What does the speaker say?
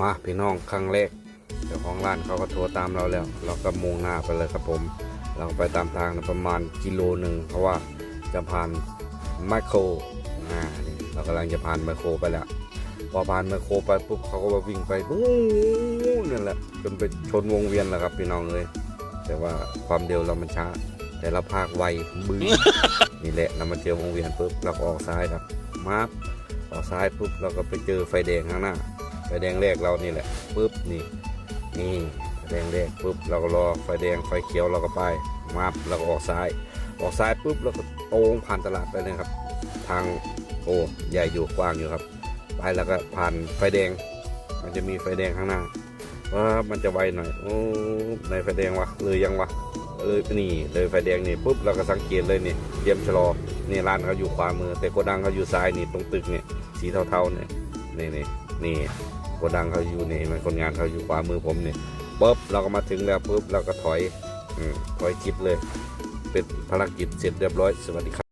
มาพี่น้องครั้งแรกเจ้าของร้านเขาก็โทรตามเราแล้ว เราก็มุ่งหน้าไปเลยครับผม เราไปตามทางประมาณกิโลหนึ่งเพราะว่าจะผ่านไมโครอ่านี่เรากำลังจะผ่านไมโครไปแล้วพอผ่านไมโครไปปุ๊บเขาก็มาวิ่งไปปุ๊บนั่นแหละจนไปชนวงเวียนแหละครับพี่น้องเลยแต่ว่าความเร็วเรามันช้า แต่เราพากไวบึ้งนี่แหละเรามาเจอวงเวียนปุ๊บเราออกซ้ายครับมาบออกซ้ายปุ๊บเราก็ไปเจอไฟแดงข้างหน้า ไฟแดงแรกเรานี่แหละปุ๊บนี่นี่ไฟแดงแรกปุ๊บเราก็รอไฟแดงไฟเขียวเราก็ไปมาบเราก็ออกซ้าย ออกซ้ายปุ๊บเราก็ตรงผ่านตลาดไปเลยครับ ทางโอ้ใหญ่อยู่กว้างอยู่ครับ ไปแล้วก็ผ่านไฟแดง มันจะมีไฟแดงข้างหน้าว่ามันจะไวหน่อยโอ้ในไฟแดงวะเลยยังวะเลยนี่เลยไฟแดงนี่ปุ๊บเราก็สังเกตเลยนี่เตรียมชะลอนี่ร้านเขาอยู่ขวามือ แต่โกดังเขาอยู่ซ้ายนี่ตรงตึกเนี่ยสีเทาๆเนี่ยนี่นี่นี่ โกดังเขาอยู่นี่มันคนงานเขาอยู่ขวามือผมเนี่ยปุ๊บเราก็มาถึงแล้วปุ๊บเราก็ถอยอถอยจิบเลย เป็นภารกิจเสร็จเรียบร้อยสวัสดีครับ